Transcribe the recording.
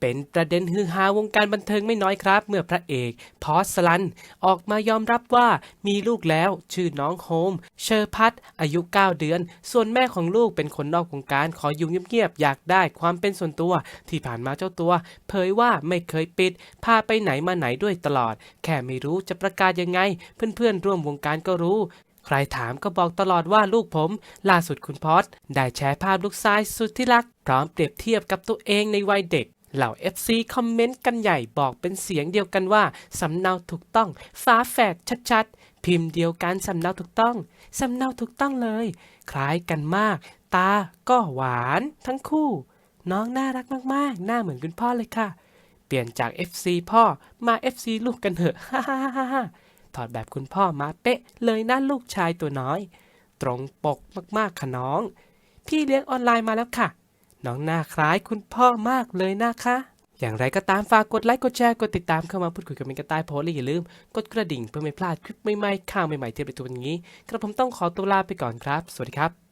เป็นประเด็นฮือฮาวงการบันเทิงไม่น้อยครับ เมื่อพระเอกพอสลัน ออกมายอมรับว่ามีลูกแล้ว ชื่อน้องโฮม เชอร์พัทอายุ 9 เดือน ส่วนแม่ของลูกเป็นคนนอกวงการขออยู่เงียบๆอยากได้ความเป็นส่วนตัว ที่ผ่านมาเจ้าตัว เผยว่าไม่เคยปิด พาไปไหนมาไหนด้วยตลอด แค่ไม่รู้จะประกาศยังไง เพื่อนๆร่วมวงการก็รู้ใครถามก็บอกตลอดว่าลูกผม ล่าสุดคุณพอดได้แชร์ภาพลูกชายสุดที่รัก พร้อมเปรียบเทียบกับตัวเองในวัยเด็ก เหล่า FC คอมเมนต์กันใหญ่บอกเป็นเสียงเดียวกันว่า สำเนาถูกต้องฟ้าแฝดชัดๆ พิมพ์เดียวกันสำเนาถูกต้อง สำเนาถูกต้องเลย คล้ายกันมาก ตาก็หวานทั้งคู่ น้องน่ารักมากๆ หน้าเหมือนคุณพ่อเลยค่ะ เปลี่ยนจาก FC พ่อมา FC ลูกกันเถอะฮ่าฮ่าฮ่าถอดแบบคุณพ่อมาเป๊ะเลยนะลูกชายตัวน้อย ตรงปกมากๆค่ะน้อง พี่เลี้ยงออนไลน์มาแล้วค่ะ น้องหน้าคล้ายคุณพ่อมากเลยนะคะ อย่างไรก็ตามฝากกดไลค์กดแชร์กดติดตามเข้ามาพูดคุยกับเมนกันใต้โพสและอย่าลืม กดกระดิ่งเพื่อไม่พลาดคลิปใหม่ๆข่าวใหม่ๆเทียบไปตัวนี้กระผมต้องขอตัวลาไปก่อนครับ สวัสดีครับ